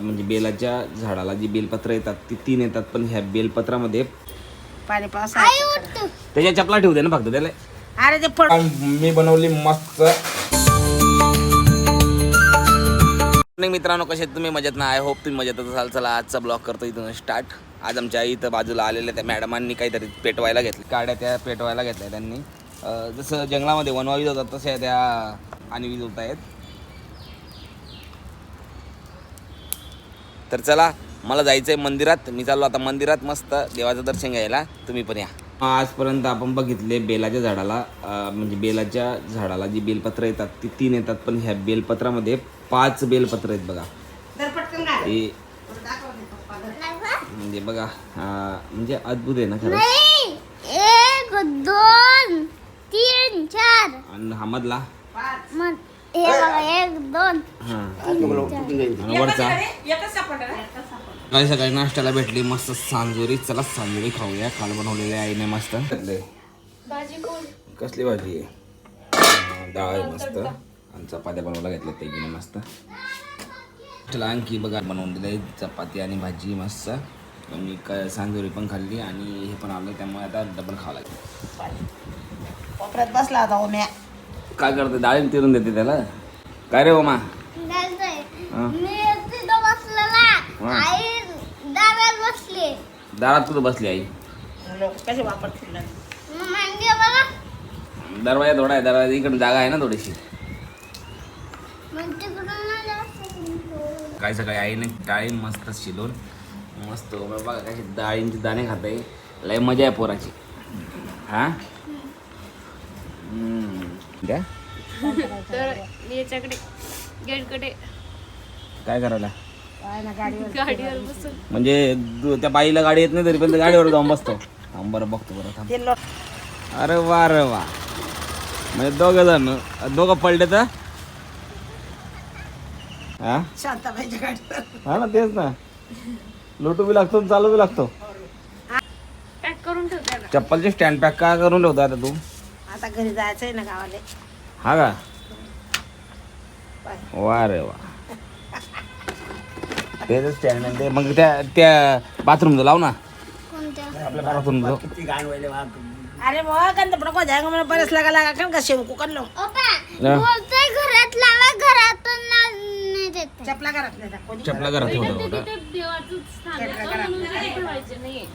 म्हणजे बेलाच्या झाडाला जी बेलपत्र येतात ती तीन येतात पण ह्या बेलपत्रामध्ये पाणी पाऊस त्याच्या चपला ठेवते ना फक्त त्याला. अरे ते पड मी बनवली मस्त. मित्रांनो कसे आहेत? तुम्ही मजेत ना? आय होप तुम्ही मजेतच असाल. चला आजचा ब्लॉग करतो इथून स्टार्ट आज आमच्या इथं बाजूला आलेल्या त्या मॅडमांनी काहीतरी पेटवायला घेतले. काड्या त्या पेटवायला घेतल्या त्यांनी. अं, जसं जंगलामध्ये वनवा विजवतात तशा त्या आणि विजवत आहेत तर चला मला जायचं आहे मंदिरात. मी चाललो आता मंदिरात मस्त देवाचं दर्शन घ्यायला. तुम्ही पण या. आजपर्यंत आपण बघितले बेलाच्या झाडाला म्हणजे बेलाच्या झाडाला जी बेलपत्र येतात ती तीन येतात पण ह्या बेलपत्रामध्ये पाच बेलपत्र आहेत बघा. हे म्हणजे बघा म्हणजे अद्भुत आहे ना खरंच. एक दोन तीन चार. आणि हा मधला? हे बघा एक दोन आणि वरचा एकच सापडलं काही सकाळी नाश्त्याला भेटली मस्त सांजोरी चला सांजोरी खाऊया काल बनवलेली आईने मस्त कसली भाजी आहे डाळ आहे मस्त आणि चपात्या बनवायला घेतल्या त्याच्याने मस्त चला आणखी बघा बनवून दिलंय चपाती आणि भाजी मस्त मी काय सांजोरी पण खाल्ली आणि हे पण आलं त्यामुळे आता डबल खावं लागेल बसला ओम्या काय करते? डाळी तिरून देते त्याला? काय रे ओमा दारात कुठं बसली आई? दरवाजा थोडा आहे दरवाजा इकडे जागा आहे ना थोडीशी. काय सकाळी आईने डाळी मस्त शिलून मस्त बघा कशी डाळींचे दाणे खात. आहे लय मजा आहे पोराची. हा? हम्म. द्या. तर मी याच्याकडे गेटकडे. काय करायला? काय ना गाडीवर गाडीवर बसून. म्हणजे दु- त्या बाईला गाडी येत नाही तरी पण त्या गाडीवर जाऊन बसतो. थांब बरं बघतो बरं थांब. ते लोक अरे वा अरे वा. म्हणजे दोघं जण दोघं पडले तर हा? शांताबाईच्या गाडीवर. हा ना तेच ना. लुटू बी लागतो आणि चालू बी लागतो. पॅक करून ठेवते ना चप्पलचे स्टँड पॅक का करून ठेवतो आता तू? आता घरी जायचंय ना गावाले. हा का. वा रे वा. ते स्टँड ते मग त्या त्या बाथरूमचं लाव ना. कोणत्या? आपल्या बाथरूमचं अरे कंद पडको को जाएगा मला बरस लगा लगा कन का शेवकू कर लो ओपा हा. बोलतोय घरात लावा घरातून नाही देते चपला करत नाही कोणी चपला घरात होता आहे. ठेवायचे नाहीये.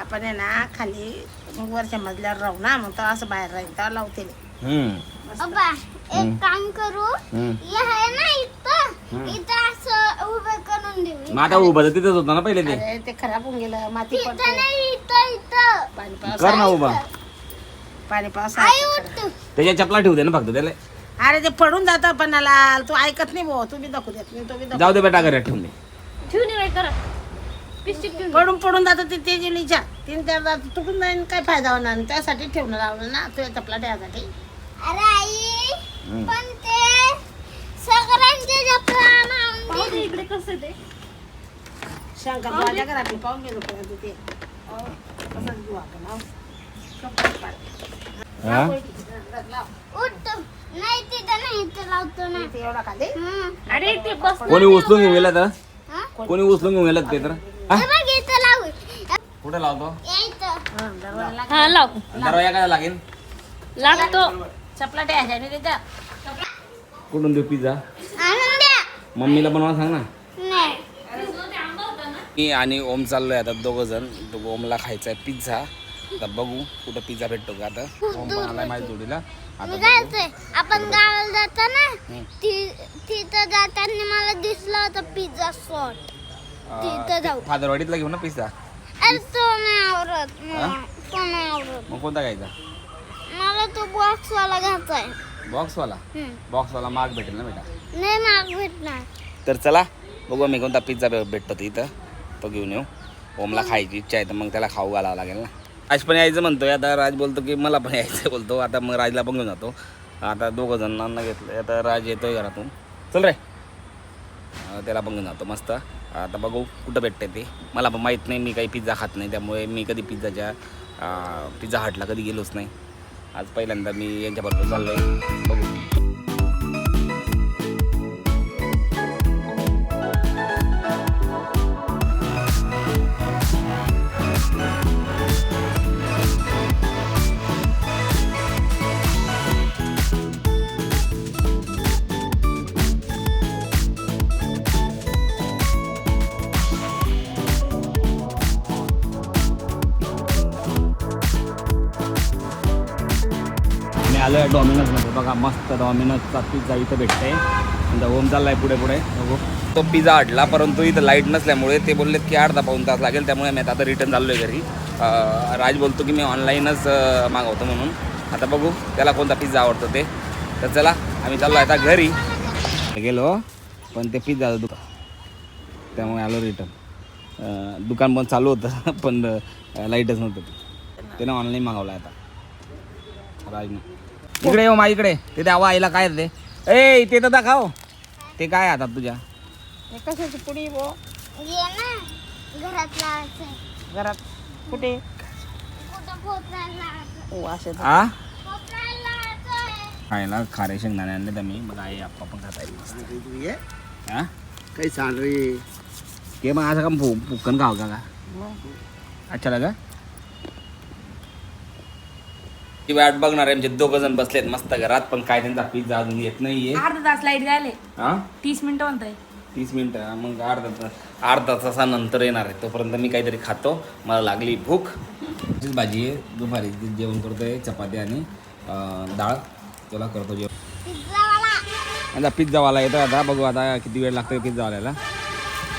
आपण आहे ना खाली मग वरच्या मजल्यावर राहू ना मग असं बाहेर राहील तर लावते हम्म. ओपा एक काम करू. हम्म. हे आहे ना इथं. इथं असं उभं करून देऊ. मग आता उभं तर तिथेच होतं ना पहिले ते. अरे ते खराब होऊन गेलं माती इथं पडतो. नाही इथं इथं. पाणी पाऊस कर ना उभा. पाणी पाऊस आई उठतो त्याच्या चपला ठेवते ना फक्त त्याला. अरे ते पडून जातं पणाला तू ऐकत नाही भाऊ. तू बी दाखवू देत नाही दाखव जाऊ दे बेटा घरात ठेवून दे. ठेवून ये करा. पिस्टिक ठेवून पडून पडून जातं ते ते जिनीच्या तीन चार जात तुटून जाईन काय फायदा होणार नाही. त्यासाठी ठेवणं लावलं ना तुझ्या चपला ठेवासाठी अरे आई. पण ते सगळ्यांचे जपला पाहू दे इकडे कसं ते शंकर माझ्या घरात पाहून गेलो ते अहो, कसं घेऊ आपण अहो. कपडे पाड. हा लाव. उठतो नाही तिथं नाही इथं लावतो ना ते एवढा खाली हम्म. अरे ते बस कोणी उचलून घेऊन गेला तर हा? कोणी उचलून घेऊन गेलं ते तर कुठे लावतो? हं. हा लाव. दरवाजा काय लागेल? लागतो. चपला कुठून देऊ पिझ्झा? मम्मीला बनवा सांग ना. नाही. मी आणि ओम चाललोय आता दोघं जण. तो ओमला खायचा आहे पिझ्झा. आता बघू कुठं पिझ्झा भेटतो का आता. ओम पण आलाय माझ्या जोडीला. आता बघू. आपण गावाला जातो ना ति- तिथं जाताना मला दिसलं होतं पिझ्झा स्पॉट तिथं जाऊ. फादरवाडीतला घेऊ ना पिझ्झा अरे तो नाही आवडत मला. तो नाही आवडत मग कोणता घ्यायचा? मला तो बॉक्स वाला घ्यायचा आहे. बॉक्सवाला हम्म. बॉक्सवाला माग भेटेल ना बेटा. नाही माग भेटणार. तर चला बघू मी कोणता पिझ्झा भे- भेटतो ते इथं. तो घेऊन येऊ. ओमला खायची इच्छा आहे तर मग त्याला खाऊ घालावं लागेल ना. राज पण यायचं म्हणतोय. आता राज बोलतो की मला पण यायचं बोलतो. आता मग राजला पण घेऊन जातो. आता दोघं जणांना घेतलं आता राज येतोय घरातून. चल रे. अं, त्याला पण घेऊन जातो. मस्त. आता बघू कुठं भेटते ते. मला पण माहीत नाही मी काही पिझ्झा खात नाही त्यामुळे मी कधी पिझ्झाच्या पिझ्झा हटला कधी गेलोच नाही. आज पहिल्यांदा मी यांच्याबरोबर चाललो आहे बघू. आलो आहे डॉमिनोजमध्ये बघा मस्त डॉमिनोजचा पिझ्झा इथं भेटते आणि ओम आहे पुढे पुढे. बघू तो पिझ्झा अडला परंतु इथं लाइट नसल्यामुळे ते बोलले की अर्धा पाऊन तास लागेल त्यामुळे मी आता रिटर्न चाललो आहे घरी राज बोलतो की मी ऑनलाईनच मागवतो म्हणून. आता बघू त्याला कोणता पिझ्झा आवडतो ते. तर चला आम्ही चाललो आता घरी. गेलो पण ते पिझ्झाचं दुकान त्यामुळे आलो रिटर्न दुकान पण चालू होतं पण लाईटच नव्हतं. त्यानं ऑनलाईन मागवलं आता. राजनं. इकडे येऊ मा इकडे. ते द्यावा आईला काय ते. ए ते तर दाखव. ते काय आता तुझ्या? हे कशाची पुडी बो ये ना घरात कुठे? लावायचं ओ असे खायला खारे शेंगदाणे आणले तर मी. बघा आई आप्पा पण खाता येईल हा काही रे ते मग असं का फु फुक्कन खाव का? अच्छा लगा ती वाट बघणार आहे म्हणजे दोघं जण बसलेत मस्त घरात पण काय त्यांचा पिझ्झा अजून येत नाहीये. अर्धा तास लाइट जायले हा? तीस मिनिटं म्हणताय तीस मिनिटं मग अर्धा तास अर्धा तासानंतर येणार आहे. तोपर्यंत मी काहीतरी खातो मला लागली भूक. तीच भाजी आहे दुपारी ती जेवण करतोय चपाती आणि अं, डाळ तुला करतो जेवण. आता पिझ्झावाला येतो आता बघू आता किती वेळ लागतो पिझ्झावाल्याला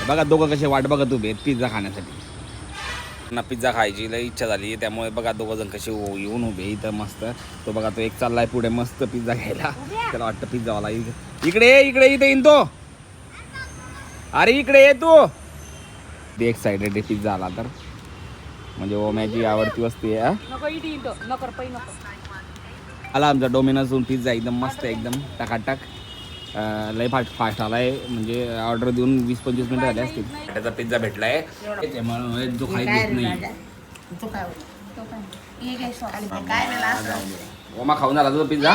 बघा दोघं कसे वाट बघत उभे आहेत पिझ्झा खाण्यासाठी. ना पिझ्झा खायची लई इच्छा झाली. त्यामुळे बघा दोघं जण कसे येऊन उभे इथं मस्त. तो बघा तो एक चाललाय पुढे मस्त पिझ्झा घ्यायला. त्याला वाटतं पिझ्झावाला इकडे इकडे ये, इकडे इथे येईन तो. अरे इकडे ये तू. ते एक साईड पिझ्झा आला तर. म्हणजे ओम्याची आवडती वस्तू आहे आला आमचा डोमिनोजहून पिझ्झा एकदम मस्त आहे, एकदम टकाटक. लय फास्ट फास्ट आलाय. म्हणजे ऑर्डर देऊन वीस पंचवीस मिनिटं झाले असतील. त्याचा पिझ्झा भेटलाय. त्यामुळे जो खाई देत नाही? तू ओमा खाऊन आला तुझा पिझ्झा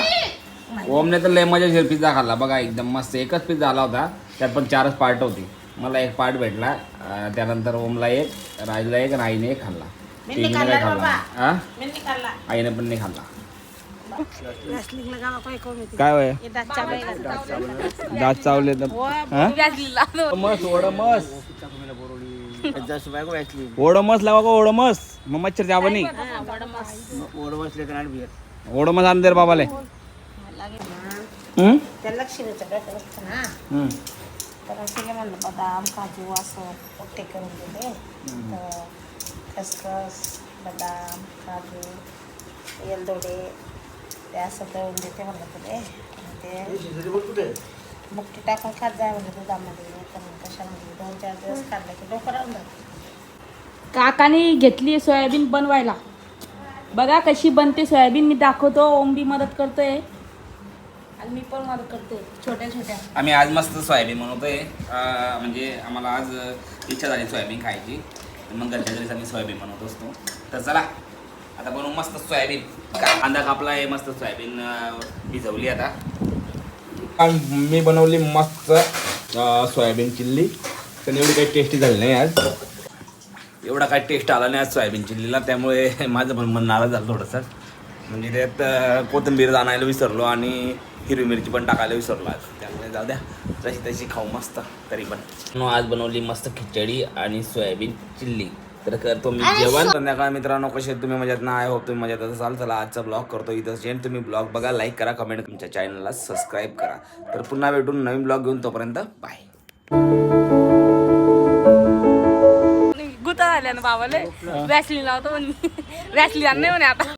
ओमने तर लय मजेशीर पिझ्झा खाल्ला. बघा एकदम मस्त एकच पिझ्झा आला होता. त्यात पण चारच पार्ट होती. मला एक पार्ट भेटला. त्यानंतर ओमला एक राजला एक आणि आईने एक खाल्ला. तिघीने खाल्ला काय. हा आईने पण नाही खाल्ला. काय वय. दात चावले? मस वाचली ओडमस लावा का ओडमस मग मच्छर जावं नाही. ओढ ओडमस आण दे रे बाबाले. तर तिने म्हणलं बदाम काजू असं पोट्टे करून दिले. तर खसखस बदाम काजू येलदोडे ते असं दळून देते म्हणलं तुले ते मुकटी टाकून खात जाय म्हणजे दुधामध्ये तर मग कशामध्ये दोन चार दिवस खाल्लं की डोकं राहून जातं. काकाने घेतली सोयाबीन बनवायला. बघा कशी बनते सोयाबीन. मी दाखवतो ओम बी मदत करतोय. आणि मी पण मदत करते छोट्या छोट्या. आम्ही आज मस्त सोयाबीन बनवतोय. म्हणजे आम्हाला आज इच्छा झाली सोयाबीन खायची. मग घरच्या घरीच आम्ही सोयाबीन बनवत असतो. तर चला आता बनवू मस्त सोयाबीन. कांदा कापला आहे मस्त सोयाबीन भिजवली आता. मी बनवली मस्त सोयाबीन चिल्ली. पण एवढी काही टेस्टी झाली नाही आज. एवढा काही टेस्ट आला नाही आज सोयाबीन चिल्लीला त्यामुळे माझं पण मन नाराज झालं थोडंसं. म्हणजे त्यात कोथिंबीर आणायला विसरलो आणि हिरवी मिरची पण टाकायला विसरलो आज. त्यामुळे जाऊ द्या तशी तशी खाऊ मस्त तरी पण. आज बनवली मस्त खिचडी आणि सोयाबीन चिल्ली. तर करतो मी जेवण संध्याकाळ मित्रांनो कसे तुम्ही मजेत ना? आय होप तुम्ही मजेत असाल. चला आजचा ब्लॉग करतो इथं सेंड तुम्ही ब्लॉग बघा लाईक करा कमेंट तुमच्या चॅनलला सबस्क्राईब करा. तर पुन्हा भेटून नवीन ब्लॉग घेऊन तोपर्यंत बाय गुता झाल्या ना बाबाले वॅसलीन लावतो म्हणे. वॅसलीन नाही म्हणे आता.